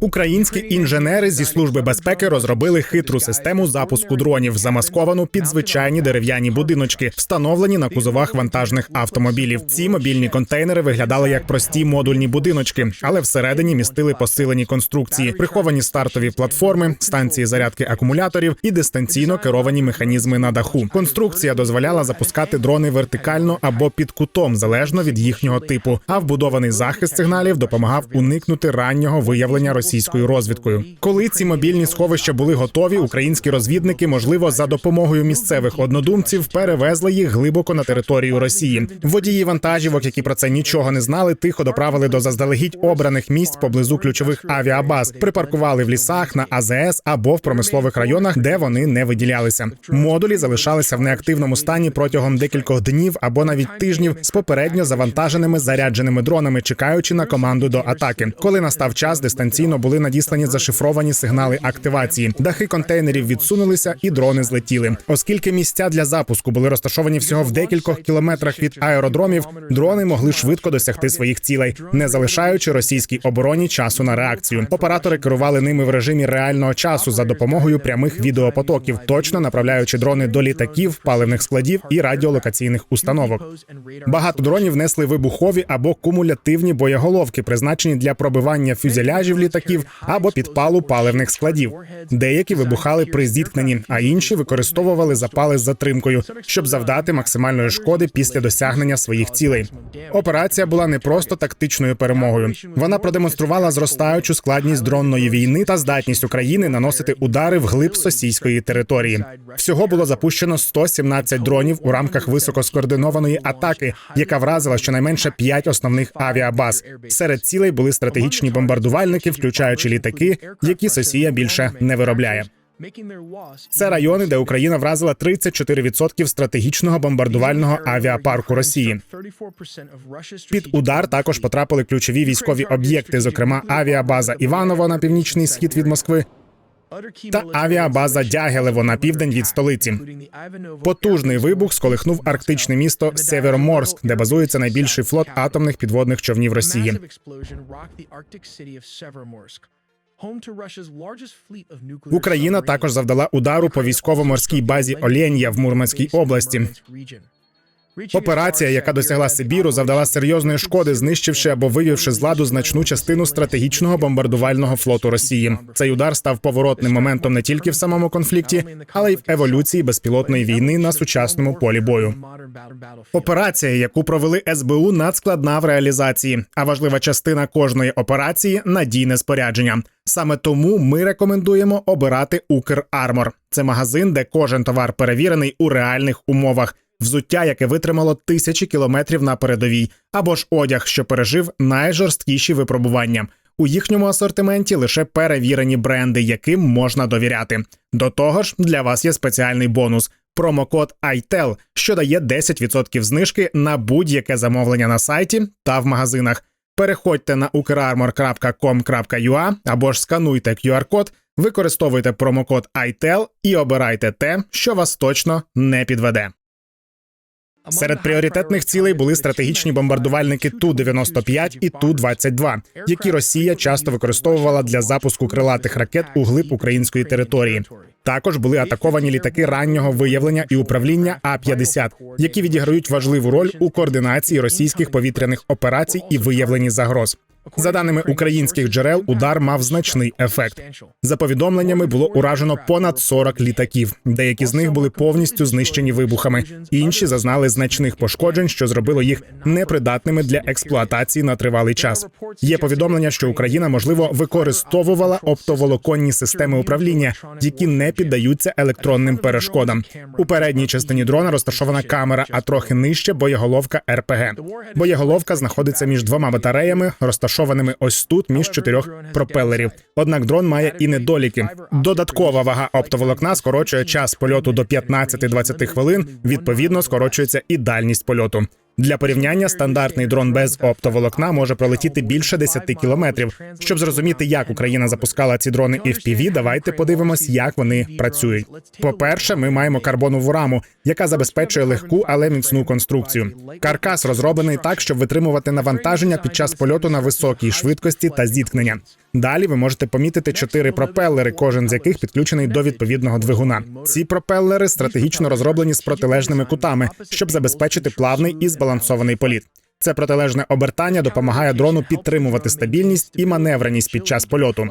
Українські інженери зі служби безпеки розробили хитру систему запуску дронів, замасковану під звичайні дерев'яні будиночки, встановлені на кузовах вантажних автомобілів. Ці мобільні контейнери виглядали як прості модульні будиночки, але всередині містили посилені конструкції, приховані стартові платформи, станції зарядки акумуляторів і дистанційно керовані механізми на даху. Конструкція дозволяла запускати дрони вертикально або під кутом, залежно від їхнього типу. А вбудований захист сигналів допомагав уникнути раннього виявлення російською розвідкою. Коли ці мобільні сховища були готові, українські розвідники, можливо, за допомогою місцевих однодумців, перевезли їх глибоко на територію Росії. Водії вантажівок, які про це нічого не знали, тихо доправили до заздалегідь обраних місць поблизу ключових авіабаз, припаркували в лісах на АЗС або в промислових районах, де вони не виділялися. Модулі залишалися в неактивному стані протягом декількох днів або навіть тижнів з попередньо завантаженими зарядженими дронами, чекаючи на команду до атаки. Коли настав час, дистанційно були надіслані зашифровані сигнали активації. Дахи контейнерів відсунулися, і дрони злетіли. Оскільки місця для запуску були розташовані всього в декількох кілометрах від аеродромів, дрони могли швидко досягти своїх цілей, не залишаючи російській обороні часу на реакцію. Оператори керували ними в режимі реального часу за допомогою прямих відеопотоків, точно направляючи дрони до літаків, паливних складів і радіолокаційних установок. Багато дронів несли вибухові або кумулятивні боєголовки, призначені для пробивання фюзеляжів літаків або підпалу паливних складів. Деякі вибухали при зіткненні, а інші використовували запали з затримкою, щоб завдати максимальної шкоди після досягнення своїх цілей. Операція була не просто тактичною перемогою. Вона продемонструвала зростаючу складність дронної війни та здатність України наносити удари вглиб сосійської території. Всього було запущено 117 дронів у рамках високоскоординованої атаки, яка вразила щонайменше 5 основних авіабаз. Серед цілей були стратегічні бомбардувальники, включаючи літаки, які Сосія більше не виробляє. Це райони, де Україна вразила 34% стратегічного бомбардувального авіапарку Росії. Під удар також потрапили ключові військові об'єкти, зокрема авіабаза Іваново на північний схід від Москви та авіабаза Дягелево на південь від столиці. Потужний вибух сколихнув арктичне місто Североморськ, де базується найбільший флот атомних підводних човнів Росії. Україна також завдала удару по військово-морській базі Оленя в Мурманській області. Операція, яка досягла Сибіру, завдала серйозної шкоди, знищивши або вивівши з ладу значну частину стратегічного бомбардувального флоту Росії. Цей удар став поворотним моментом не тільки в самому конфлікті, але й в еволюції безпілотної війни на сучасному полі бою. Операція, яку провели СБУ, надскладна в реалізації, а важлива частина кожної операції надійне спорядження. Саме тому ми рекомендуємо обирати Укрармор. Це магазин, де кожен товар перевірений у реальних умовах взуття, яке витримало тисячі кілометрів на передовій, або ж одяг, що пережив найжорсткіші випробування. У їхньому асортименті лише перевірені бренди, яким можна довіряти. До того ж, для вас є спеціальний бонус промокод ITEL, що дає 10% знижки на будь-яке замовлення на сайті та в магазинах. Переходьте на ukrarmor.com.ua або ж скануйте QR-код, використовуйте промокод ITEL і обирайте те, що вас точно не підведе. Серед пріоритетних цілей були стратегічні бомбардувальники ту 95 і ту 22 які Росія часто використовувала для запуску крилатих ракет у глиб української території. Також були атаковані літаки раннього виявлення і управління А 50 які відіграють важливу роль у координації російських повітряних операцій і виявленні загроз. За даними українських джерел, удар мав значний ефект. За повідомленнями було уражено понад 40 літаків. Деякі з них були повністю знищені вибухами, інші зазнали значних пошкоджень, що зробило їх непридатними для експлуатації на тривалий час. Є повідомлення, що Україна можливо використовувала оптоволоконні системи управління, які не піддаються електронним перешкодам. У передній частині дрона розташована камера, а трохи нижче боєголовка РПГ. Боєголовка знаходиться між двома батареями, розташованими розташованими ось тут між чотирьох пропелерів. Однак дрон має і недоліки. Додаткова вага оптоволокна скорочує час польоту до 15-20 хвилин. Відповідно, скорочується і дальність польоту. Для порівняння стандартний дрон без оптоволокна може пролетіти більше 10 кілометрів. Щоб зрозуміти, як Україна запускала ці дрони FPV, давайте подивимось, як вони працюють. По перше, ми маємо карбонову раму, яка забезпечує легку, але міцну конструкцію. Каркас розроблений так, щоб витримувати навантаження під час польоту на високій швидкості та зіткнення. Далі ви можете помітити чотири пропелери, кожен з яких підключений до відповідного двигуна. Ці пропелери стратегічно розроблені з протилежними кутами, щоб забезпечити плавний і збалансований політ. Це протилежне обертання допомагає дрону підтримувати стабільність і маневреність під час польоту.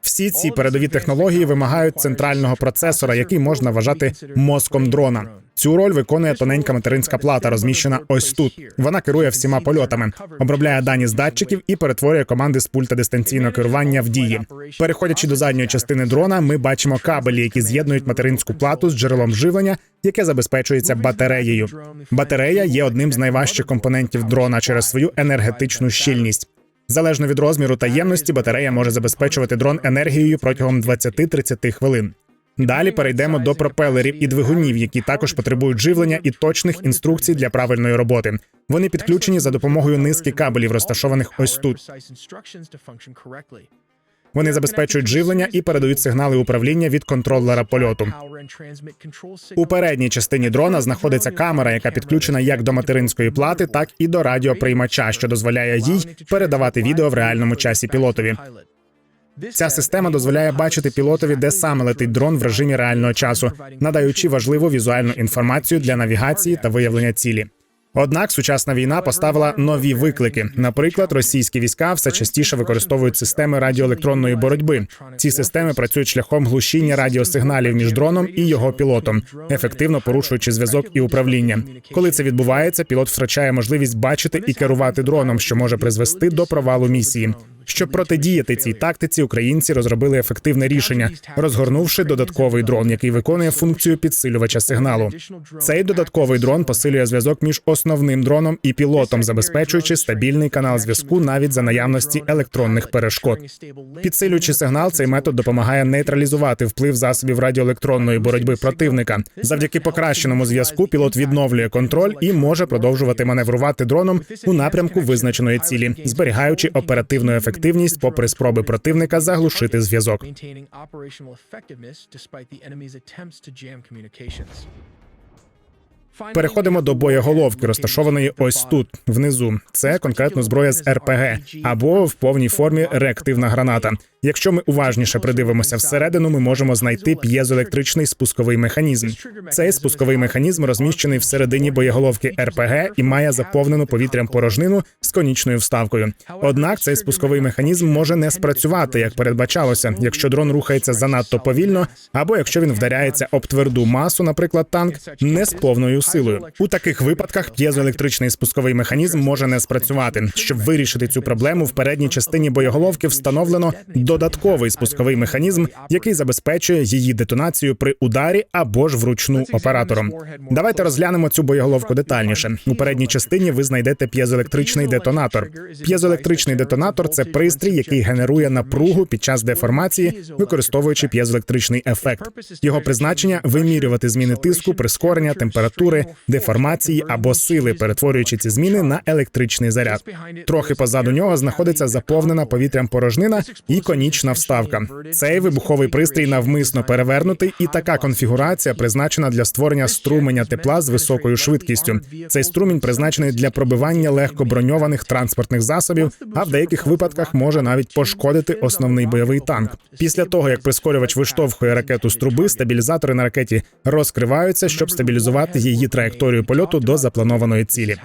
Всі ці передові технології вимагають центрального процесора, який можна вважати мозком дрона. Цю роль виконує тоненька материнська плата, розміщена ось тут. Вона керує всіма польотами, обробляє дані з датчиків і перетворює команди з пульта дистанційного керування в дії. Переходячи до задньої частини дрона, ми бачимо кабелі, які з'єднують материнську плату з джерелом живлення, яке забезпечується батареєю. Батарея є одним з найважчих компонентів дрона через свою енергетичну щільність. Залежно від розміру та ємності, батарея може забезпечувати дрон енергією протягом 20-30 хвилин. Далі перейдемо до пропелерів і двигунів, які також потребують живлення і точних інструкцій для правильної роботи. Вони підключені за допомогою низки кабелів, розташованих ось тут. Вони забезпечують живлення і передають сигнали управління від контролера польоту. У передній частині дрона знаходиться камера, яка підключена як до материнської плати, так і до радіоприймача, що дозволяє їй передавати відео в реальному часі пілотові. Ця система дозволяє бачити пілотові, де саме летить дрон в режимі реального часу, надаючи важливу візуальну інформацію для навігації та виявлення цілі. Однак сучасна війна поставила нові виклики. Наприклад, російські війська все частіше використовують системи радіоелектронної боротьби. Ці системи працюють шляхом глушіння радіосигналів між дроном і його пілотом, ефективно порушуючи зв'язок і управління. Коли це відбувається, пілот втрачає можливість бачити і керувати дроном, що може призвести до провалу місії. Щоб протидіяти цій тактиці, українці розробили ефективне рішення, розгорнувши додатковий дрон, який виконує функцію підсилювача сигналу. Цей додатковий дрон посилює зв'язок між основним дроном і пілотом, забезпечуючи стабільний канал зв'язку навіть за наявності електронних перешкод. Підсилюючи сигнал, цей метод допомагає нейтралізувати вплив засобів радіоелектронної боротьби противника. Завдяки покращеному зв'язку пілот відновлює контроль і може продовжувати маневрувати дроном у напрямку визначеної цілі, зберігаючи оперативну ефективність попри спроби противника заглушити зв'язок. Переходимо до боєголовки, розташованої ось тут, внизу. Це конкретно зброя з РПГ або в повній формі реактивна граната. Якщо ми уважніше придивимося всередину, ми можемо знайти п'єзоелектричний спусковий механізм. Цей спусковий механізм розміщений всередині боєголовки РПГ і має заповнену повітрям порожнину з конічною вставкою. Однак цей спусковий механізм може не спрацювати, як передбачалося, якщо дрон рухається занадто повільно, або якщо він вдаряється об тверду масу, наприклад, танк, не з повною силою. У таких випадках п'єзоелектричний спусковий механізм може не спрацювати. Щоб вирішити цю проблему, в передній частині боєголовки встановлено додатковий спусковий механізм, який забезпечує її детонацію при ударі або ж вручну оператором. Давайте розглянемо цю боєголовку детальніше. У передній частині ви знайдете п'єзоелектричний детонатор. П'єзоелектричний детонатор це пристрій, який генерує напругу під час деформації, використовуючи п'єзоелектричний ефект. Його призначення вимірювати зміни тиску, прискорення, температури, деформації або сили, перетворюючи ці зміни на електричний заряд. Трохи позаду нього знаходиться заповнена повітрям порожнина і конічна вставка. Цей вибуховий пристрій навмисно перевернутий, і така конфігурація призначена для створення струменя тепла з високою швидкістю. Цей струмінь призначений для пробивання легкоброньованих транспортних засобів, а в деяких випадках може навіть пошкодити основний бойовий танк. Після того як прискорювач виштовхує ракету з труби, стабілізатори на ракеті розкриваються, щоб стабілізувати її траєкторію польоту до запланованої цілі.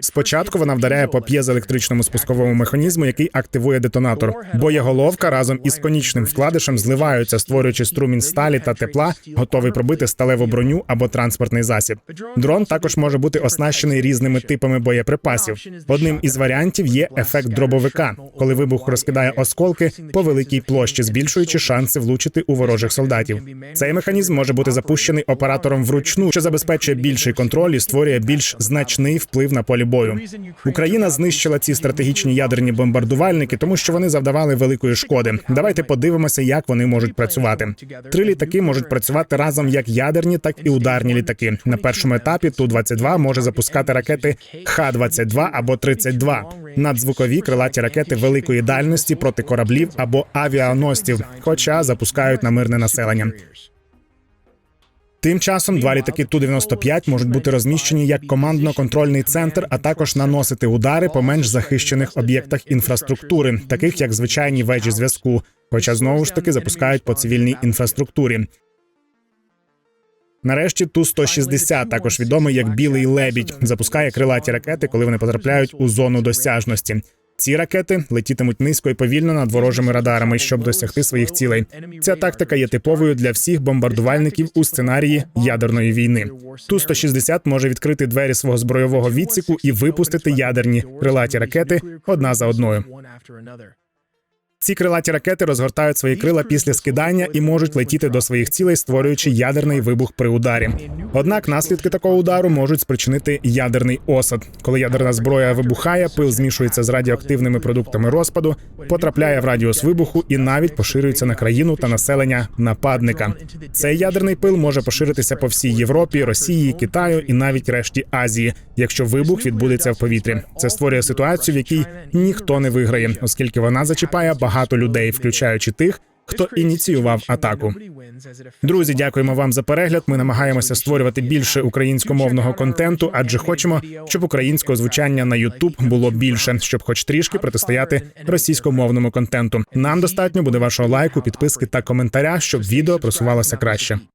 Спочатку вона вдаряє по п'єзоелектричному спусковому механізму, який активує детонатор. Боєголовка разом із конічним вкладишем зливаються, створюючи струмінь сталі та тепла, готовий пробити сталеву броню або транспортний засіб. Дрон також може бути оснащений різними типами боєприпасів. Одним із варіантів є ефект дробовика, коли вибух розкидає осколки по великій площі, збільшуючи шанси влучити у ворожих солдатів. Цей механізм може бути запущений оператором вручну, що забезпечує більший контроль і створює більш значний вплив на полі бою. Україна знищила ці стратегічні ядерні бомбардувальники, тому що вони завдавали великої шкоди. Давайте подивимося, як вони можуть працювати. Три літаки можуть працювати разом як ядерні, так і ударні літаки. На першому етапі ту 22 може запускати ракети Х-22 або 32 надзвукові крилаті ракети великої дальності проти кораблів або авіаносців, хоча запускають на мирне населення. Тим часом два літаки Ту-95 можуть бути розміщені як командно-контрольний центр, а також наносити удари по менш захищених об'єктах інфраструктури, таких як звичайні вежі зв'язку, хоча знову ж таки запускають по цивільній інфраструктурі. Нарешті Ту-160, також відомий як Білий лебідь, запускає крилаті ракети, коли вони потрапляють у зону досяжності. Ці ракети летітимуть низько і повільно над ворожими радарами, щоб досягти своїх цілей. Ця тактика є типовою для всіх бомбардувальників у сценарії ядерної війни. Ту-160 може відкрити двері свого збройового відсіку і випустити ядерні крилаті ракети одна за одною. Ці крилаті ракети розгортають свої крила після скидання і можуть летіти до своїх цілей, створюючи ядерний вибух при ударі. Однак наслідки такого удару можуть спричинити ядерний осад. Коли ядерна зброя вибухає, пил змішується з радіоактивними продуктами розпаду, потрапляє в радіус вибуху і навіть поширюється на країну та населення нападника. Цей ядерний пил може поширитися по всій Європі, Росії, Китаю і навіть решті Азії, якщо вибух відбудеться в повітрі. Це створює ситуацію, в якій ніхто не виграє, оскільки вона зачіпає багато людей, включаючи тих, хто ініціював атаку. Друзі, дякуємо вам за перегляд. Ми намагаємося створювати більше українськомовного контенту, адже хочемо, щоб українського звучання на YouTube було більше, щоб хоч трішки протистояти російськомовному контенту. Нам достатньо буде вашого лайку, підписки та коментаря, щоб відео просувалося краще.